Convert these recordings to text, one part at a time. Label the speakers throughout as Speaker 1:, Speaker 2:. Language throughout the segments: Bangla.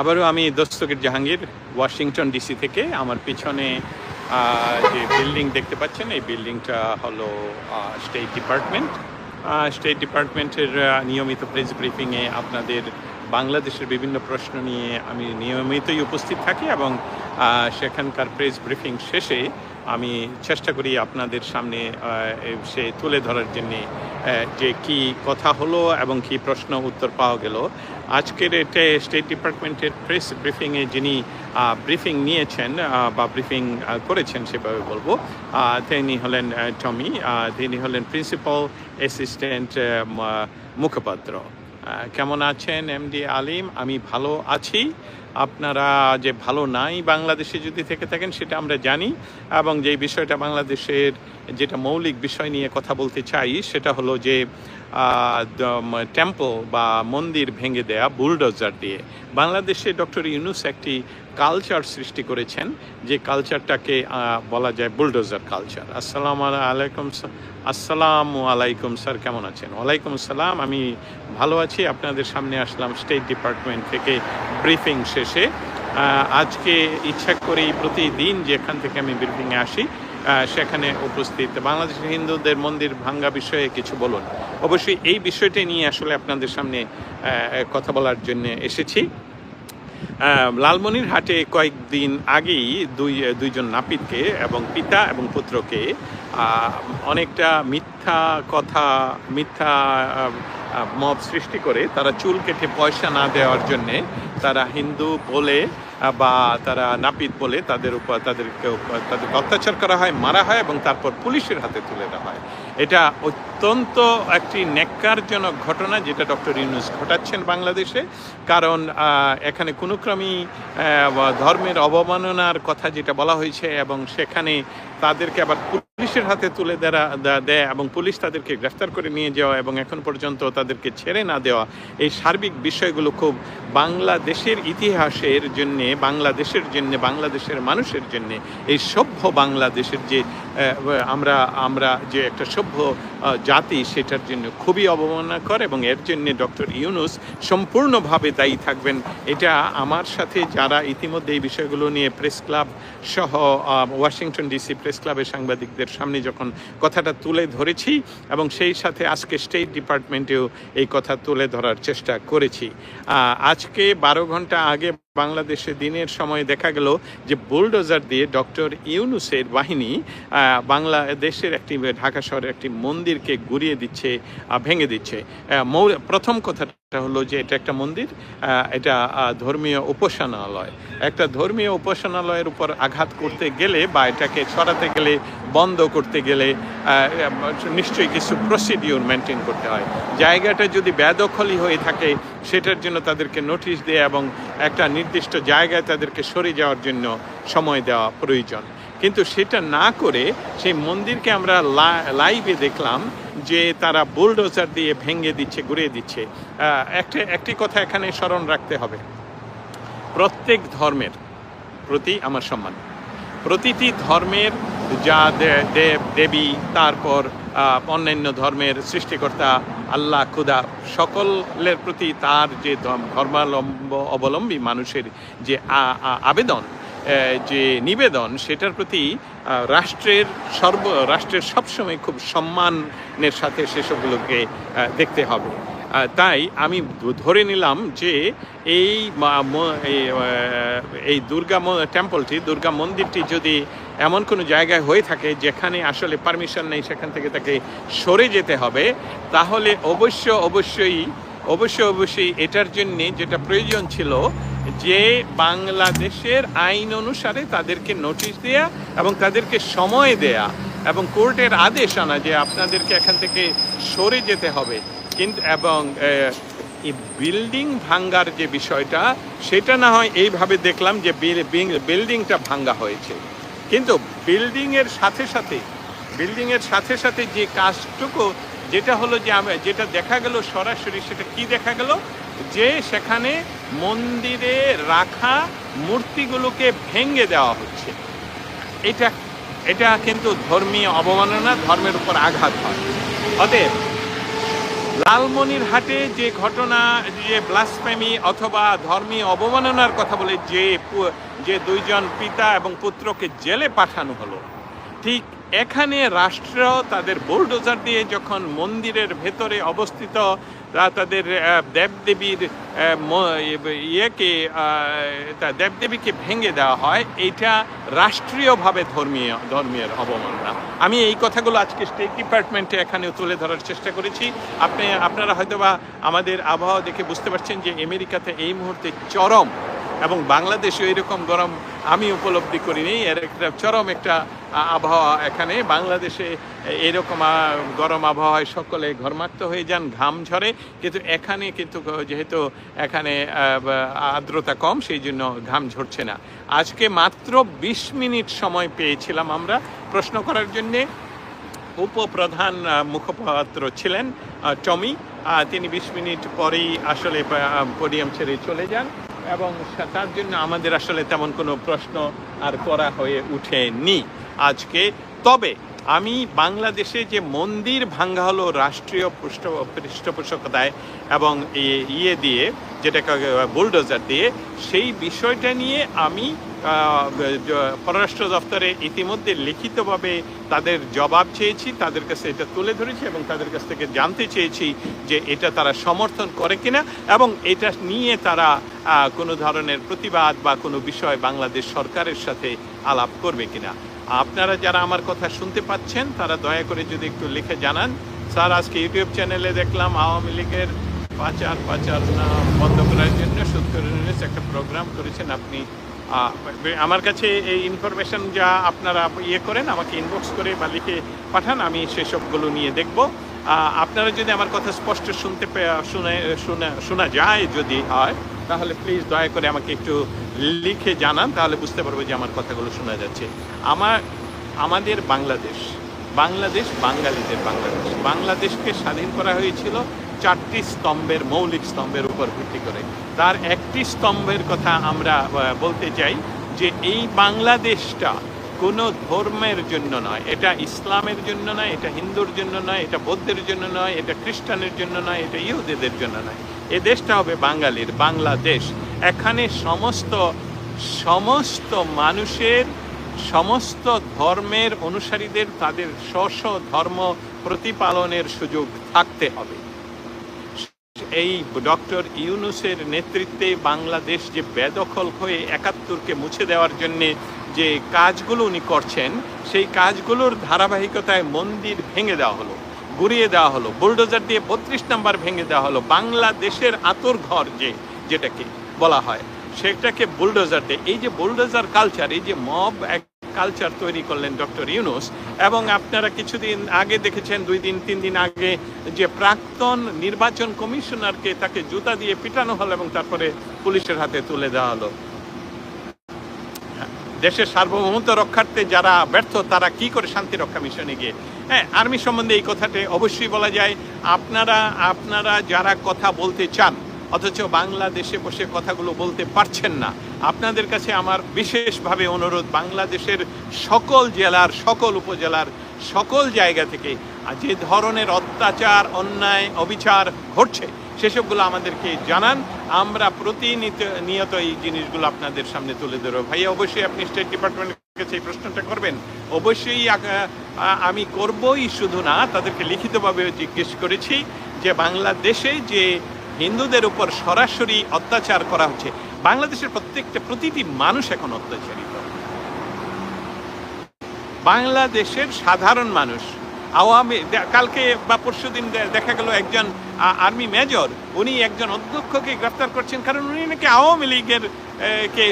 Speaker 1: আবারও আমি দস্তকের জাহাঙ্গীর, ওয়াশিংটন ডিসি থেকে। আমার পিছনে যে বিল্ডিং দেখতে পাচ্ছেন, এই বিল্ডিংটা হলো স্টেট ডিপার্টমেন্ট স্টেট ডিপার্টমেন্টের নিয়মিত প্রেস ব্রিফিংয়ে আপনাদের বাংলাদেশের বিভিন্ন প্রশ্ন নিয়ে আমি নিয়মিতই উপস্থিত থাকি এবং সেখানকার প্রেস ব্রিফিং শেষে আমি চেষ্টা করি আপনাদের সামনে সে তুলে ধরার জন্যে যে কি কথা হলো এবং কি প্রশ্ন উত্তর পাওয়া গেল। আজকের এটা স্টেট ডিপার্টমেন্টের প্রেস ব্রিফিংয়ে যিনি ব্রিফিং নিয়েছেন বা ব্রিফিং করেছেন সেভাবে বলব তিনি হলেন টমি তিনি হলেন প্রিন্সিপাল অ্যাসিস্ট্যান্ট মুখপাত্র। কেমন আছেন এমডি আলিম আমি ভালো আছি। আপনারা যে ভালো নাই বাংলাদেশে যদি থেকে থাকেন, সেটা আমরা জানি। এবং যে বিষয়টা বাংলাদেশের যেটা মৌলিক বিষয় নিয়ে কথা বলতে চাই, সেটা হলো যে টেম্পল বা মন্দির ভেঙে দেয়া বুলডোজার দিয়ে। বাংলাদেশে ডক্টর ইউনুস একটি কালচার সৃষ্টি করেছেন, যে কালচারটাকে বলা যায় বুলডোজার কালচার আসসালাম আলাইকুম আসসালামু আলাইকুম স্যার, কেমন আছেন? ওয়ালাইকুম আসসালাম আমি ভালো আছি। আপনাদের সামনে আসলাম স্টেট ডিপার্টমেন্ট থেকে ব্রিফিং শেষে। আজকে ইচ্ছা করি প্রতিদিন যেখান থেকে আমি ব্রিফিংয়ে আসি সেখানে উপস্থিত। বাংলাদেশের হিন্দুদের মন্দির ভাঙ্গা বিষয়ে কিছু বলুন। অবশ্যই এই বিষয়টি নিয়ে আসলে আপনাদের সামনে কথা বলার জন্য এসেছি। আহ, লালমনিরহাটে কয়েকদিন আগেই দুই দুইজন নাপিতকে এবং পিতা এবং পুত্রকে অনেকটা মিথ্যা কথা মিথ্যা মব সৃষ্টি করে তারা চুল কেটে পয়সা না দেওয়ার জন্যে তারা হিন্দু বলে বা তারা নাপিত বলে তাদের উপর, তাদেরকে তাদেরকে অত্যাচার করা হয়, মারা হয় এবং তারপর পুলিশের হাতে তুলে দেওয়া হয়। এটা অত্যন্ত একটি ন্যাক্কারজনক ঘটনা যেটা ডক্টর ইউনুস ঘটাচ্ছেন বাংলাদেশে। কারণ এখানে কোনো ক্রমেই ধর্মের অবমাননার কথা যেটা বলা হয়েছে এবং সেখানে তাদেরকে আবার পুলিশের হাতে তুলে দেয়া দেয় এবং পুলিশ তাদেরকে গ্রেফতার করে নিয়ে যাওয়া এবং এখন পর্যন্ত তাদেরকে ছেড়ে না দেওয়া। এই সার্বিক বিষয়গুলো খুব বাংলাদেশের ইতিহাসের জন্যে, বাংলাদেশের জন্য, বাংলাদেশের মানুষের জন্যে, এই সভ্য বাংলাদেশের যে আমরা আমরা যে একটা সভ্য জাতি, সেটার জন্য খুবই অবমাননা অবমাননাকর এবং এর জন্য ডক্টর ইউনুস সম্পূর্ণভাবে দায়ী থাকবেন। এটা আমার সাথে যারা ইতিমধ্যে এই বিষয়গুলো নিয়ে প্রেস ক্লাব সহ ওয়াশিংটন ডিসি প্রেস ক্লাবের সাংবাদিকদের সামনে যখন কথাটা তুলে ধরেছি এবং সেই সাথে আজকে স্টেট ডিপার্টমেন্টেও এই কথা তুলে ধরার চেষ্টা করেছি। আজকে বারো ঘণ্টা আগে বাংলাদেশে দিনের সময় দেখা গেল যে বুলডোজার দিয়ে ডক্টর ইউনুসের বাহিনী বাংলাদেশের একটি, ঢাকা শহরের একটি মন্দিরকে গুড়িয়ে দিচ্ছে ভেঙে দিচ্ছে। প্রথম কথাটা হলো যে এটা একটা মন্দির এটা ধর্মীয় উপাসনালয়। একটা ধর্মীয় উপাসনালয়ের উপর আঘাত করতে গেলে বা এটাকে ছড়াতে গেলে, বন্ধ করতে গেলে নিশ্চয়ই কিছু প্রসিডিওর মেনটেন করতে হয়। জায়গাটা যদি বেদখলই হয়ে থাকে, সেটার জন্য তাদেরকে নোটিশ দেয় এবং একটা নির্দিষ্ট জায়গায় তাদেরকে সরে যাওয়ার জন্য সময় দেওয়া প্রয়োজন। কিন্তু সেটা না করে সেই মন্দিরকে আমরা লাইভে দেখলাম যে তারা বুলডোজার দিয়ে ভেঙে দিচ্ছে ঘুরিয়ে দিচ্ছে। একটা, একটি কথা এখানে স্মরণ রাখতে হবে। প্রত্যেক ধর্মের প্রতি আমার সম্মান। প্রতিটি ধর্মের যা দেব দেবী, তারপর অন্যান্য ধর্মের সৃষ্টিকর্তা, আল্লাহ, খুদা, সকলের প্রতি তার যে ধর্ম- ধর্মাবলম্ব অবলম্বী মানুষের যে আবেদন যে নিবেদন, সেটার প্রতি রাষ্ট্রের সর্ব, রাষ্ট্রের সবসময় খুব সম্মানের সাথে সেসবগুলোকে দেখতে হবে। তাই আমি ধরে নিলাম যে এই এই, দুর্গা টেম্পলটি দুর্গা মন্দিরটি যদি এমন কোনো জায়গায় হয়ে থাকে যেখানে আসলে পারমিশন নেই সেখান থেকে তাকে সরে যেতে হবে তাহলে অবশ্য অবশ্যই অবশ্যই অবশ্যই এটার জন্যে যেটা প্রয়োজন ছিল যে বাংলাদেশের আইন অনুসারে তাদেরকে নোটিশ দেয়া এবং তাদেরকে সময় দেয়া এবং কোর্টের আদেশ আনা যে আপনাদেরকে এখান থেকে সরে যেতে হবে। কিন্তু, এবং এই বিল্ডিং ভাঙ্গার যে বিষয়টা, সেটা না হয় এইভাবে দেখলাম যে বিল- বিল- বিল্ডিংটা ভাঙ্গা হয়েছে। কিন্তু বিল্ডিংয়ের সাথে সাথে বিল্ডিংয়ের সাথে সাথে যে কাজটুকু, যেটা হলো যে যেটা দেখা গেল সরাসরি, সেটা কি দেখা গেল? যে সেখানে মন্দিরে রাখা মূর্তিগুলোকে ভেঙে দেওয়া হচ্ছে। এটা এটা কিন্তু ধর্মীয় অবমাননা, ধর্মের উপর আঘাত হয়। অতএব লালমনিরহাটে যে ঘটনা, যে ব্লাসফেমি অথবা ধর্মীয় অবমাননার কথা বলে যে যে দুইজন পিতা এবং পুত্রকে জেলে পাঠানো হলো, ঠিক এখানে রাষ্ট্র তাদের বোলডোজার দিয়ে যখন মন্দিরের ভেতরে অবস্থিত তা তাদের দেবদেবীর ইয়েকে তা দেবদেবীকে ভেঙে দেওয়া হয়। এইটা রাষ্ট্রীয়ভাবে ধর্মীয় ধর্মীয় অবমাননা। আমি এই কথাগুলো আজকে স্টেট ডিপার্টমেন্টে এখানে তুলে ধরার চেষ্টা করেছি। আপনি, আপনারা হয়তোবা আমাদের আবহাওয়া দেখে বুঝতে পারছেন যে আমেরিকাতে এই মুহূর্তে চরম এবং বাংলাদেশে এরকম গরম আমি উপলব্ধি করিনি। এর একটা চরম একটা আবহাওয়া এখানে। বাংলাদেশে এরকম গরম আবহাওয়ায় সকলে ঘর্মাক্ত হয়ে যান, ঘাম ঝরে। কিন্তু এখানে কিন্তু যেহেতু এখানে আর্দ্রতা কম, সেই জন্য ঘাম ঝরছে না। আজকে মাত্র বিশ মিনিট সময় পেয়েছিলাম আমরা প্রশ্ন করার জন্যে। উপপ্রধান মুখপাত্র ছিলেন টমি। তিনি বিশ মিনিট পরেই আসলে পোডিয়াম ছেড়ে চলে যান। এবং তার জন্য আমাদের আসলে তেমন কোনো প্রশ্ন আর করা হয়ে ওঠেনি আজকে। তবে আমি বাংলাদেশে যে মন্দির ভাঙ্গা হলো রাষ্ট্রীয় পৃষ্ঠ পৃষ্ঠপোষকতায় এবং ইয়ে দিয়ে, যেটাকে বুলডোজার দিয়ে, সেই বিষয়টা নিয়ে আমি পররাষ্ট্র দপ্তরে ইতিমধ্যে লিখিতভাবে তাদের জবাব চেয়েছি, তাদের কাছে এটা তুলে ধরেছি এবং তাদের কাছ থেকে জানতে চেয়েছি যে এটা তারা সমর্থন করে কিনা এবং এটা নিয়ে তারা কোনো ধরনের প্রতিবাদ বা কোনো বিষয় বাংলাদেশ সরকারের সাথে আলাপ করবে কিনা। আপনারা যারা আমার কথা শুনতে পাচ্ছেন, তারা দয়া করে যদি একটু লিখে জানান। স্যার, আজকে ইউটিউব চ্যানেলে দেখলাম আওয়ামী লীগের পাচার পাচার না বন্ধ করার জন্য সুৎকরণের একটা প্রোগ্রাম করেছেন। আপনি আমার কাছে এই ইনফরমেশান যা আপনারা ইয়ে করেন, আমাকে ইনবক্স করে বা লিখে পাঠান, আমি সেসবগুলো নিয়ে দেখব। আপনারা যদি আমার কথা স্পষ্ট শুনতে শুনে, শোনা যায় যদি হয়, তাহলে প্লিজ দয়া করে আমাকে একটু লিখে জানান, তাহলে বুঝতে পারব যে আমার কথাগুলো শোনা যাচ্ছে। আমার, আমাদের বাংলাদেশ বাংলাদেশ, বাঙালিদের বাংলাদেশ। বাংলাদেশকে স্বাধীন করা হয়েছিল চারটি স্তম্ভের মৌলিক স্তম্ভের উপর ভিত্তি করে। তার একটি স্তম্ভের কথা আমরা বলতে চাই যে এই বাংলাদেশটা কোনো ধর্মের জন্য নয়। এটা ইসলামের জন্য নয়, এটা হিন্দুর জন্য নয়, এটা বৌদ্ধের জন্য নয়, এটা খ্রিস্টানের জন্য নয়, এটা ইহুদিদের জন্য নয়। এ দেশটা হবে বাঙালির বাংলাদেশ। এখানে সমস্ত সমস্ত মানুষের সমস্ত ধর্মের অনুসারীদের তাদের স্ব ধর্ম প্রতিপালনের সুযোগ থাকতে হবে। এই ডক্টর ইউনুসের নেতৃত্বে বাংলাদেশ যে বেদখল হয়ে একাত্তরকে মুছে দেওয়ার জন্যে যে কাজগুলো উনি করছেন, সেই কাজগুলোর ধারাবাহিকতায় মন্দির ভেঙে দেওয়া হলো, গুড়িয়ে দেওয়া হলো, বুলডোজার দিয়ে বত্রিশ নাম্বার ভেঙে দেওয়া হলো। বাংলাদেশের আতর ঘর যে, যেটাকে বলা হয়। সেটাকে বুলডোজার দিয়ে। এই যে বুলডোজার কালচার এই যে মব এক কালচার তৈরি করলেন ডক্টর ইউনুস, এবং আপনারা কিছুদিন আগে দেখেছেন, দুই দিন, তিন দিন আগে যে প্রাক্তন নির্বাচন কমিশনারকে তাকে জুতা দিয়ে পিটানো হলো এবং তারপরে পুলিশের হাতে তুলে দেওয়া হলো। দেশের সার্বভৌমত্ব রক্ষার্থে যারা ব্যর্থ, তারা কি করে শান্তি রক্ষা মিশনে গিয়ে? হ্যাঁ আর্মি সম্বন্ধে এই কথাটি অবশ্যই বলা যায়। আপনারা আপনারা যারা কথা বলতে চান অথচ বাংলাদেশে বসে কথাগুলো বলতে পারছেন না। আপনাদের কাছে আমার বিশেষভাবে অনুরোধ, বাংলাদেশের সকল জেলার, সকল উপজেলার, সকল জায়গা থেকে যে ধরনের অত্যাচার, অন্যায়, অবিচার ঘটছে, সেসবগুলো আমাদেরকে জানান। আমরা প্রতিনিয়ত, নিয়ত এই জিনিসগুলো আপনাদের সামনে তুলে ধরবো। ভাই অবশ্যই আপনি স্টেট ডিপার্টমেন্টের কাছে এই প্রশ্নটা করবেন। অবশ্যই আমি করবই শুধু না, তাদেরকে লিখিতভাবে জিজ্ঞেস করেছি যে বাংলাদেশে যে হিন্দুদের উপর সরাসরি অত্যাচার করা হচ্ছে। বাংলাদেশের প্রত্যেকটা প্রতিটি মানুষ এখন অত্যাচারিত। বাংলাদেশের সাধারণ মানুষ, আওয়ামী কালকে বা পরশু দিন দেখা গেল একজন আর্মি মেজর, উনি একজন অধ্যক্ষকে গ্রেফতার করছেন কারণ উনি নাকি আওয়ামী লীগের কে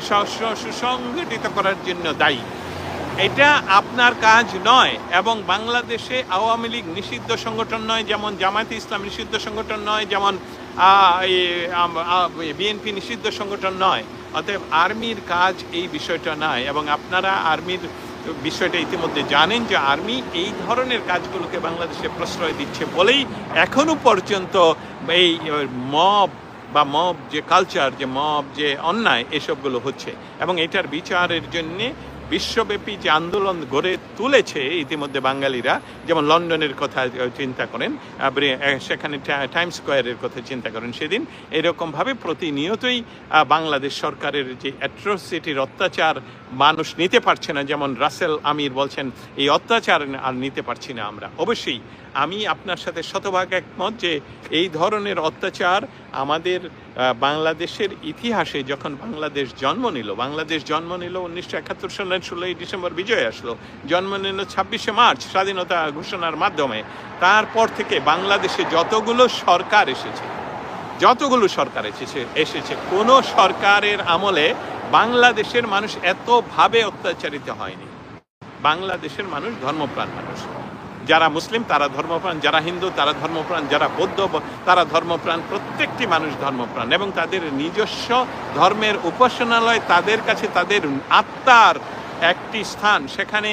Speaker 1: সুসংগঠিত করার জন্য দায়ী। এটা আপনার কাজ নয় এবং বাংলাদেশে আওয়ামী লীগ নিষিদ্ধ সংগঠন নয়, যেমন জামায়াতে ইসলাম নিষিদ্ধ সংগঠন নয়, যেমন বিএনপি নিষিদ্ধ সংগঠন নয়। অতএব আর্মির কাজ এই বিষয়টা নয় এবং আপনারা আর্মির বিষয়টা ইতিমধ্যে জানেন যে আর্মি এই ধরনের কাজগুলোকে বাংলাদেশে প্রশ্রয় দিচ্ছে বলেই এখনও পর্যন্ত এই মব বা মব যে কালচার যে মব, যে অন্যায়, এসবগুলো হচ্ছে। এবং এটার বিচারের জন্যে বিশ্বব্যাপী যে আন্দোলন গড়ে তুলেছে ইতিমধ্যে বাঙালিরা, যেমন লন্ডনের কথা চিন্তা করেন সেখানে টাইম স্কোয়ারের কথা চিন্তা করেন সেদিন, এরকমভাবে প্রতিনিয়তই বাংলাদেশ সরকারের যে অ্যাট্রোসিটির অত্যাচার মানুষ নিতে পারছে না, যেমন রাসেল আমির বলছেন, এই অত্যাচার আর নিতে পারছি না আমরা। অবশ্যই, আমি আপনার সাথে শতভাগ একমত যে এই ধরনের অত্যাচার আমাদের বাংলাদেশের ইতিহাসে যখন বাংলাদেশ জন্ম নিল, বাংলাদেশ জন্ম নিল উনিশশো একাত্তর সালের ষোলোই ডিসেম্বর বিজয় আসলো। জন্ম নিল ছাব্বিশে মার্চ স্বাধীনতা ঘোষণার মাধ্যমে। তারপর থেকে বাংলাদেশে যতগুলো সরকার এসেছে, যতগুলো সরকার এসেছে এসেছে, কোনো সরকারের আমলে বাংলাদেশের মানুষ এতভাবে অত্যাচারিত হয়নি। বাংলাদেশের মানুষ ধর্মপ্রাণ মানুষ। যারা মুসলিম, তারা ধর্মপ্রাণ, যারা হিন্দু, তারা ধর্মপ্রাণ, যারা বৌদ্ধ, তারা ধর্মপ্রাণ, প্রত্যেকটি মানুষ ধর্মপ্রাণ এবং তাদের নিজস্ব ধর্মের উপাসনালয় তাদের কাছে তাদের আত্মার একটি স্থান। সেখানে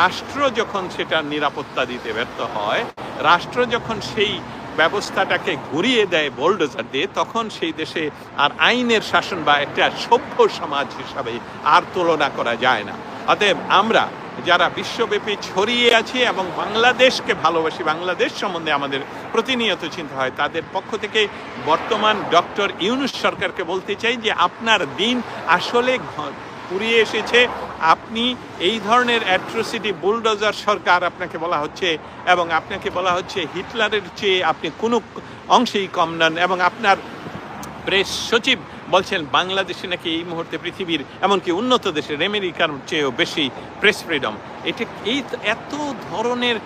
Speaker 1: রাষ্ট্র যখন সেটা নিরাপত্তা দিতে ব্যর্থ হয়, রাষ্ট্র যখন সেই ব্যবস্থাটাকে ঘুরিয়ে দেয় বোল্ডোজার দিয়ে, তখন সেই দেশে আর আইনের শাসন বা একটা সভ্য সমাজ হিসাবে আর তুলনা করা যায় না। অতএব আমরা যারা বিশ্বব্যাপী ছড়িয়ে আছি এবং বাংলাদেশকে ভালোবাসি, বাংলাদেশ সম্বন্ধে আমাদের প্রতিনিয়ত চিন্তা হয়, তাদের পক্ষ থেকে বর্তমান ডক্টর ইউনুস সরকারকে বলতে চাই যে, আপনার দিন আসলে ঘ- ফুরিয়ে এসেছে আপনি এই ধরনের অ্যাট্রোসিটি বুলডোজার সরকার আপনাকে বলা হচ্ছে এবং আপনাকে বলা হচ্ছে হিটলারের চেয়ে আপনি কোনো অংশেই কম নন এবং আপনার প্রেস সচিব বলছেন বাংলাদেশে নাকি এই মুহূর্তে পৃথিবীর এমনকি উন্নত দেশের আমেরিকার চেয়েও বেশি প্রেস ফ্রিডম এটা এই এত ধরনের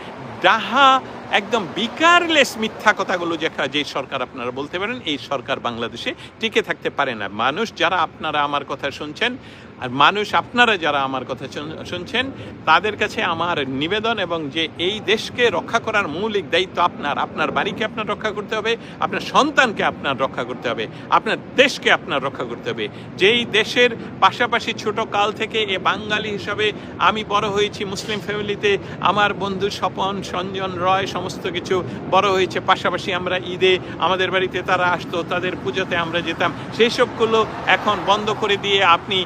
Speaker 1: ডাহা একদম বিকারলেস মিথ্যা কথাগুলো যেটা যে সরকার আপনারা বলতে পারেন, এই সরকার বাংলাদেশে টিকে থাকতে পারে না। মানুষ যারা আপনারা আমার কথা শুনছেন, আর মানুষ আপনারা যারা আমার কথা শুন- শুনছেন, তাদের কাছে আমার নিবেদন এবং যে এই দেশকে রক্ষা করার মৌলিক দায়িত্ব আপনার আপনার বাড়িকে আপনার রক্ষা করতে হবে, আপনার সন্তানকে আপনার রক্ষা করতে হবে, আপনার দেশকে আপনার রক্ষা করতে হবে। যেই দেশের পাশাপাশি ছোট কাল থেকে এ বাঙালি হিসাবে আমি বড় হয়েছি, মুসলিম ফ্যামিলিতে আমার বন্ধু স্বপন, সঞ্জন রয় সমস্ত কিছু বড় হয়েছে। পাশাপাশি আমরা ঈদে আমাদের বাড়িতে তারা আসতো, তাদের পুজোতে আমরা যেতাম। সেই সবগুলো এখন বন্ধ করে দিয়ে আপনি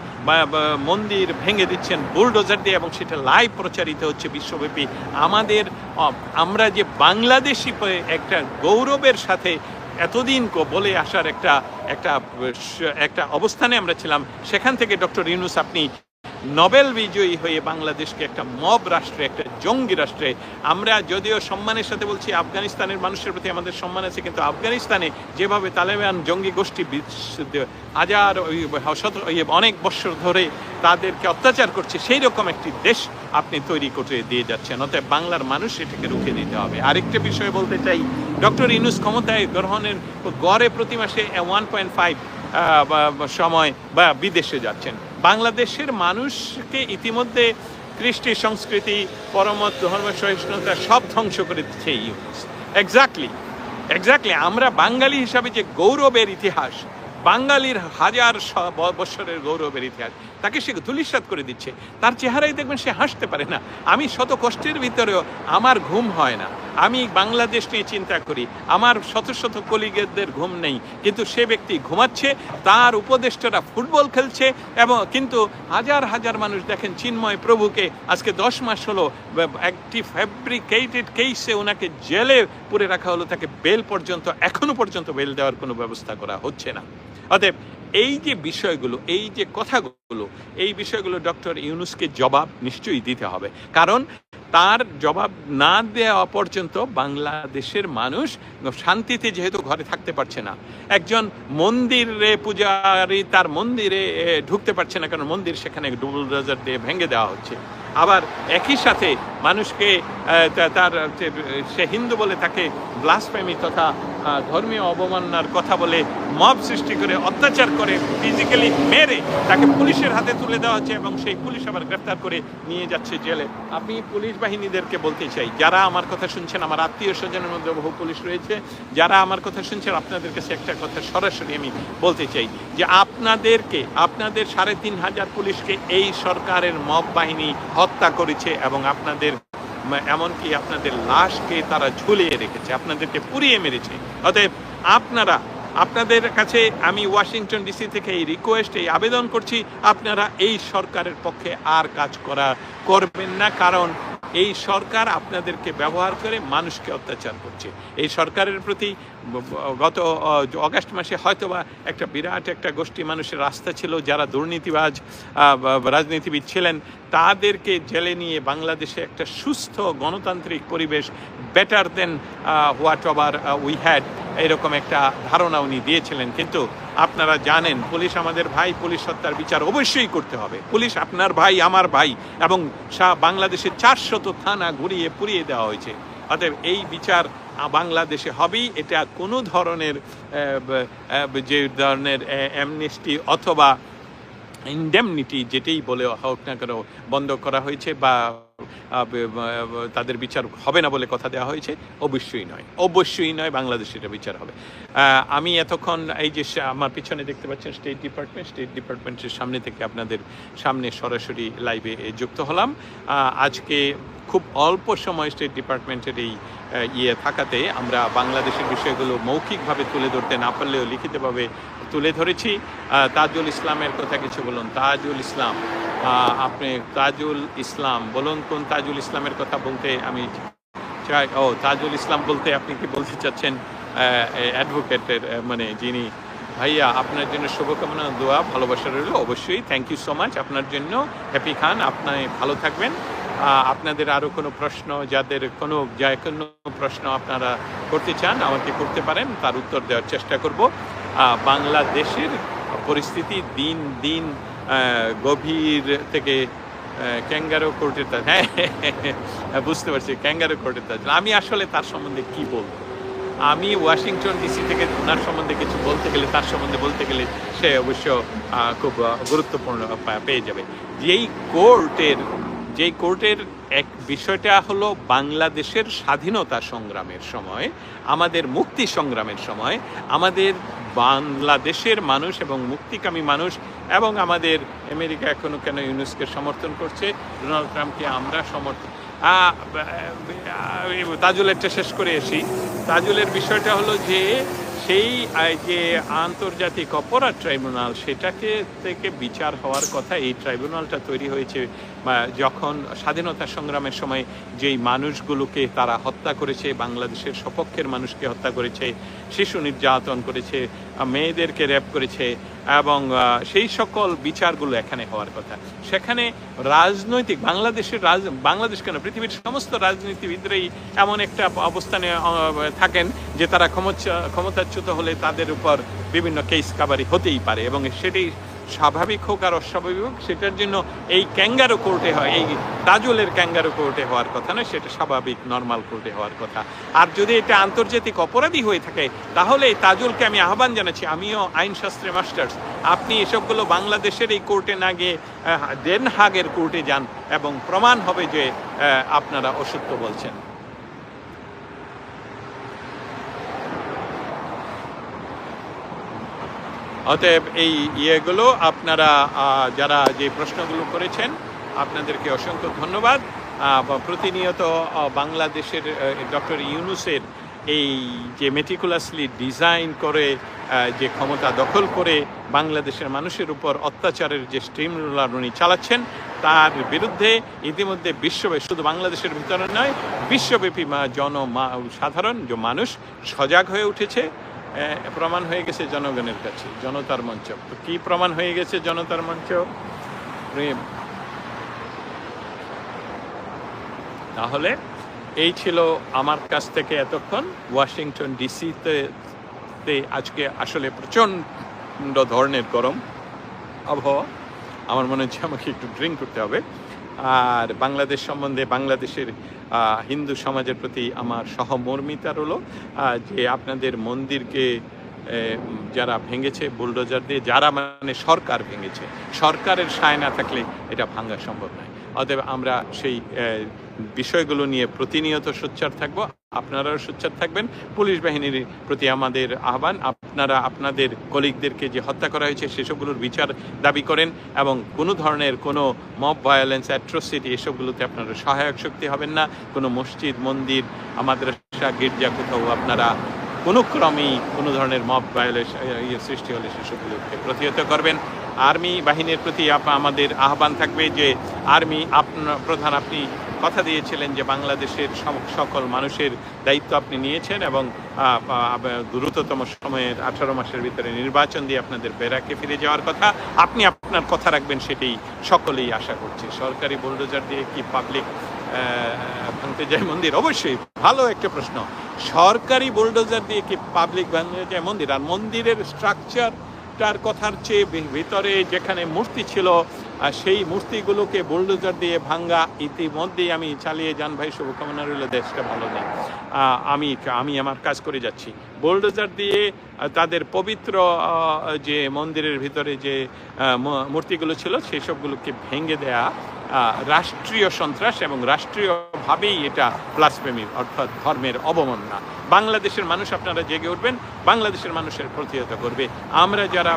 Speaker 1: মন্দির ভেঙে দিচ্ছেন, বুলডোজার দিয়ে এবং সেটা লাইভ প্রচারিত হচ্ছে বিশ্বব্যাপী। আমাদের আমরা যে বাংলাদেশি একটা গৌরবের সাথে এতদিন বলে আসার একটা একটা একটা অবস্থানে আমরা ছিলাম, সেখান থেকে ডক্টর ইউনুস আপনি নোবেল বিজয়ী হয়ে বাংলাদেশকে একটা মব রাষ্ট্রে, একটা জঙ্গি রাষ্ট্রে। আমরা যদিও সম্মানের সাথে বলছি আফগানিস্তানের মানুষের প্রতি আমাদের সম্মান আছে, কিন্তু আফগানিস্তানে যেভাবে তালেবান জঙ্গি গোষ্ঠী হাজার অনেক বছর ধরে তাদেরকে অত্যাচার করছে সেই রকম একটি দেশ আপনি তৈরি করে দিয়ে যাচ্ছেন। অতএব বাংলার মানুষ এটাকে রুখে দিতে হবে। আরেকটা বিষয় বলতে চাই, ডক্টর ইনুস ক্ষমতায় গ্রহণের গড়ে প্রতি মাসে ওয়ান পয়েন্ট ফাইভ সময় বা বিদেশে যাচ্ছেন। বাংলাদেশের মানুষকে ইতিমধ্যে কৃষ্টি, সংস্কৃতি পরমত ধর্ম সহিষ্ণুতা সব ধ্বংস করে দিচ্ছে এই এক্স্যাক্টলি এক্স্যাক্টলি আমরা বাঙালি হিসাবে যে গৌরবের ইতিহাস, বাঙালির হাজার বছরের বৎসরের গৌরবের ইতিহাস তাকে সে ধুলিসাৎ করে দিচ্ছে। তার চেহারাই দেখবেন সে হাসতে পারে না। আমি শত কষ্টের ভিতরেও আমার ঘুম হয় না। আমি বাংলাদেশ নিয়ে চিন্তা করি। আমার শত শত কলিগেদের ঘুম নেই। কিন্তু সে ব্যক্তি ঘুমাচ্ছে, তার উপদেষ্টারা ফুটবল খেলছে এবং কিন্তু হাজার হাজার মানুষ দেখেন চিন্ময় প্রভুকে আজকে দশ মাস হলো, একটি ফ্যাব্রিকেটেড কেসে ওনাকে জেলে পুরে রাখা হলো, তাকে বেল পর্যন্ত, এখনও পর্যন্ত বেল দেওয়ার কোনো ব্যবস্থা করা হচ্ছে না। অতএব এই যে বিষয়গুলো, এই যে কথাগুলো, এই বিষয়গুলো ডক্টর ইউনুসকে জবাব নিশ্চয়ই দিতে হবে। কারণ তার জবাব না দেওয়া পর্যন্ত বাংলাদেশের মানুষ শান্তিতে যেহেতু ঘরে থাকতে পারছে না, একজন মন্দিরে পূজারি তার মন্দিরে ঢুকতে পারছে না, কারণ মন্দির সেখানে ডুবল দিয়ে ভেঙে দেওয়া হচ্ছে। আবার একই সাথে মানুষকে তার সে হিন্দু বলে তাকে ব্লাসফেমি তথা ধর্মীয় অবমাননার কথা বলে মব সৃষ্টি করে, অত্যাচার করে ফিজিক্যালি মেরে তাকে পুলিশের হাতে তুলে দেওয়া হচ্ছে এবং সেই পুলিশ আবার গ্রেফতার করে নিয়ে যাচ্ছে জেলে। আমি পুলিশ বাহিনীদেরকে বলতে চাই, যারা আমার কথা শুনছেন, আমার আত্মীয় স্বজনের মধ্যে বহু পুলিশ রয়েছে, যারা আমার কথা শুনছেন, আপনাদের কাছে একটা কথা সরাসরি আমি বলতে চাই যে আপনাদেরকে, আপনাদের সাড়ে তিন হাজার পুলিশকে এই সরকারের মব বাহিনী হত্যা করেছে এবং আপনাদের, এমনকি আপনাদের লাশকে তারা ঝুলিয়ে রেখেছে, আপনাদেরকে পুড়িয়ে মেরেছে। অতএব আপনারা আপনাদের কাছে আমি ওয়াশিংটন ডিসি থেকে এই রিকোয়েস্ট এই আবেদন করছি, আপনারা এই সরকারের পক্ষে আর কাজ করা করবেন না, কারণ এই সরকার আপনাদেরকে ব্যবহার করে মানুষকে অত্যাচার করছে। এই সরকারের প্রতি গত অগাস্ট মাসে হয়তোবা একটা বিরাট একটা গোষ্ঠী মানুষের রাস্তা ছিল, যারা দুর্নীতিবাজ রাজনীতিবিদ ছিলেন, তাদেরকে জেলে নিয়ে বাংলাদেশে একটা সুস্থ গণতান্ত্রিক পরিবেশ better than whatever we had এরকম একটা ধারণা উনি দিয়েছিলেন, কিন্তু আপনারা জানেন, পুলিশ আমাদের ভাই, পুলিশ হত্যার বিচার অবশ্যই করতে হবে। পুলিশ আপনার ভাই, আমার ভাই, এবং সা- বাংলাদেশের চারশত থানা ঘুরিয়ে পুড়িয়ে দেওয়া হয়েছে। অতএব এই বিচার বাংলাদেশে হবেই, এটা কোনো ধরনের যে ধরনের অ্যামনেস্টি অথবা ইন্ডেমনিটি যেটাই বলে হোক না কেন, বন্ধ করা হয়েছে ব- তাদের বিচার হবে না বলে কথা দেওয়া হয়েছে। অবশ্যই নয়। অবশ্যই নয় বাংলাদেশে এটা বিচার হবে। আমি এতক্ষণ এই যে আমার পিছনে দেখতে পাচ্ছেন স্টেট ডিপার্টমেন্ট স্টেট ডিপার্টমেন্টের সামনে থেকে আপনাদের সামনে সরাসরি লাইভে যুক্ত হলাম। আজকে খুব অল্প সময় স্টেট ডিপার্টমেন্টের এই ইয়ে থাকাতে আমরা বাংলাদেশের বিষয়গুলো মৌখিকভাবে তুলে ধরতে না পারলেও লিখিতভাবে তুলে ধরেছি। তাজুল ইসলামের কথা কিছু বলুন। তাজুল ইসলাম আপনি তাজুল ইসলাম বলুন কোন তাজুল ইসলামের কথা বলতে আমি চাই। ও, তাজুল ইসলাম বলতে আপনি কি বলতে চাচ্ছেন? অ্যাডভোকেটের মানে যিনি, ভাইয়া, আপনার জন্য শুভকামনা, দোয়া, ভালোবাসা রইল। অবশ্যই থ্যাংক ইউ সো মাচ আপনার জন্য হ্যাপি খান। আপনি ভালো থাকবেন। আপনাদের আরও কোনো প্রশ্ন, যাদের কোনো, যা কোনো প্রশ্ন আপনারা করতে চান, আমাকে করতে পারেন। তার উত্তর দেওয়ার চেষ্টা করব। বাংলাদেশের পরিস্থিতি দিন দিন গভীর থেকে ক্যাঙ্গারো কোর্টের তাজ হ্যাঁ বুঝতে পারছি, ক্যাঙ্গারো কোর্টের তাজ। আমি আসলে তার সম্বন্ধে কি বলব? আমি ওয়াশিংটন ডিসি থেকে ওনার সম্বন্ধে কিছু বলতে গেলে, তার সম্বন্ধে বলতে গেলে সে অবশ্য খুব গুরুত্বপূর্ণ পেয়ে যাবে। যেই কোর্টের যেই কোর্টের এক বিষয়টা হলো বাংলাদেশের স্বাধীনতা সংগ্রামের সময়, আমাদের মুক্তি সংগ্রামের সময়, আমাদের বাংলাদেশের মানুষ এবং মুক্তিকামী মানুষ এবং আমাদের আমেরিকা এখনও কেন ইউনেস্কো সমর্থন করছে? ডোনাল্ড ট্রাম্পকে আমরা সমর্থন তাজুলেরটা শেষ করে এসি তাজুলের বিষয়টা হলো যে, সেই যে আন্তর্জাতিক অপরাধ ট্রাইব্যুনাল, সেটাকে থেকে বিচার হওয়ার কথা এই ট্রাইব্যুনালটা তৈরি হয়েছে যখন স্বাধীনতা সংগ্রামের সময় যেই মানুষগুলোকে তারা হত্যা করেছে, বাংলাদেশের সপক্ষের মানুষকে হত্যা করেছে, শিশু নির্যাতন করেছে, মেয়েদেরকে র্যাপ করেছে এবং সেই সকল বিচারগুলো এখানে হওয়ার কথা। সেখানে রাজনৈতিক, বাংলাদেশের রাজ, বাংলাদেশ কেন? পৃথিবীর সমস্ত রাজনীতিবিদরাই এমন একটা অবস্থানে থাকেন যে তারা ক্ষমতা, ক্ষমতাচ্যুত হলে তাদের উপর বিভিন্ন কেস কাবারি হতেই পারে এবং সেটাই স্বাভাবিক হোক আর অস্বাভাবিক হোক, সেটার জন্য এই ক্যাঙ্গারো কোর্টে হয়, এই তাজুলের ক্যাঙ্গারো কোর্টে হওয়ার কথা নয়, সেটা স্বাভাবিক নর্মাল কোর্টে হওয়ার কথা। আর যদি এটা আন্তর্জাতিক অপরাধী হয়ে থাকে, তাহলে এই তাজুলকে আমি আহ্বান জানাচ্ছি, আমিও আইনশাস্ত্রে মাস্টার্স। আপনি এসবগুলো বাংলাদেশের এই কোর্টে না গিয়ে ডেন হাগের কোর্টে যান এবং প্রমাণ হবে যে আপনারা অসত্য বলছেন। অতএব এই ইয়েগুলো আপনারা যারা যে প্রশ্নগুলো করেছেন, আপনাদেরকে অসংখ্য ধন্যবাদ। প্রতিনিয়ত বাংলাদেশের ডক্টর ইউনুসের এই যে মেটিকুলাসলি ডিজাইন করে যে ক্ষমতা দখল করে বাংলাদেশের মানুষের উপর অত্যাচারের যে স্ট্রিম রুলার উনি চালাচ্ছেন, তার বিরুদ্ধে ইতিমধ্যে বিশ্বব্যাপী, শুধু বাংলাদেশের ভিতরে নয়, বিশ্বব্যাপী জন সাধারণ যে মানুষ সজাগ হয়ে উঠেছে। প্রমাণ হয়ে গেছে জনগণের কাছে, জনতার মঞ্চ। তো কি প্রমাণ হয়ে গেছে জনতার মঞ্চ? প্রেম। তাহলে এই ছিল আমার কাছ থেকে এতক্ষণ। ওয়াশিংটন ডিসিতে আজকে আসলে প্রচণ্ড ধরনের গরম আবহাওয়া। আমার মনে হচ্ছে আমাকে একটু ড্রিঙ্ক করতে হবে। আর বাংলাদেশ সম্বন্ধে বাংলাদেশের হিন্দু সমাজের প্রতি আমার সহমর্মিতা রলো যে আপনাদের মন্দিরকে যারা ভেঙেছে, বুলডোজার দিয়ে, যারা মানে সরকার ভেঙেছে, সরকারের সায় না থাকলে এটা ভাঙা সম্ভব নয়। অতএব আমরা সেই বিষয়গুলো নিয়ে প্রতিনিয়ত সোচ্চার থাকব। আপনারাও সোচ্চার থাকবেন। পুলিশ বাহিনীর প্রতি আমাদের আহ্বান, আপনারা আপনাদের কলিগদেরকে যে হত্যা করা হয়েছে সেসবগুলোর বিচার দাবি করেন এবং কোনো ধরনের কোনো মব ভায়োলেন্স, অ্যাট্রোসিটি এসবগুলোতে আপনারা সহায়ক শক্তি হবেন না। কোনো মসজিদ, মন্দির আমাদের গির্জা কোথাও আপনারা কোনো ক্রমেই কোনো ধরনের মব ইয়ে সৃষ্টি হলে সেসবগুলোকে প্রতিহত করবেন। আর্মি বাহিনীর প্রতি আমাদের আহ্বান থাকবে যে আর্মি আপনার প্রধান আপনি কথা দিয়েছিলেন যে বাংলাদেশের সকল মানুষের দায়িত্ব আপনি নিয়েছেন এবং দ্রুততম সময়ের আঠারো মাসের ভিতরে নির্বাচন দিয়ে আপনাদের বেরাকে ফিরে যাওয়ার কথা। আপনি আপনার কথা রাখবেন সেটাই সকলেই আশা করছে। সরকারি বুলডোজার দিয়ে কি পাবলিক ভাঙতে যায় মন্দির? অবশ্যই। ভালো একটা প্রশ্ন। সরকারি বুলডোজার দিয়ে কি পাবলিক ভাঙতে যায় মন্দির? আর মন্দিরের স্ট্রাকচারটার কথার চেয়ে ভিতরে যেখানে মূর্তি ছিল আর সেই মূর্তিগুলোকে বুলডোজার দিয়ে ভাঙ্গা ইতিমধ্যেই আমি চালিয়ে যান ভাই, শুভকামনা রইল, দেশটা ভালো নেই। আমি আমি আমার কাজ করে যাচ্ছি। বুলডোজার দিয়ে তাদের পবিত্র যে মন্দিরের ভিতরে যে মূর্তিগুলো ছিল সেসবগুলোকে ভেঙে দেয়া রাষ্ট্রীয় সন্ত্রাস এবং রাষ্ট্রীয়ভাবেই এটা প্লাসপ্রেমী অর্থাৎ ধর্মের অবমাননা। বাংলাদেশের মানুষ আপনারা জেগে উঠবেন, বাংলাদেশের মানুষের প্রতিহত করবে। আমরা যারা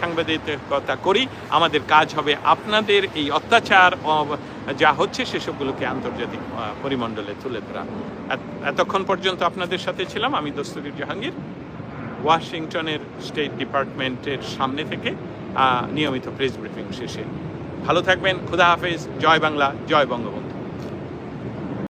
Speaker 1: সাংবাদিকতা করি, আমাদের কাজ হবে আপনাদের এই অত্যাচার যা হচ্ছে সেসবগুলোকে আন্তর্জাতিক পরিমণ্ডলে তুলে ধরা। এতক্ষণ পর্যন্ত আপনাদের সাথে ছিলাম আমি দস্তগীর জাহাঙ্গীর, ওয়াশিংটনের স্টেট ডিপার্টমেন্টের সামনে থেকে নিয়মিত প্রেস ব্রিফিং শেষে। ভালো থাকবেন খুদা হাফেজ জয় বাংলা জয় বঙ্গবন্ধু।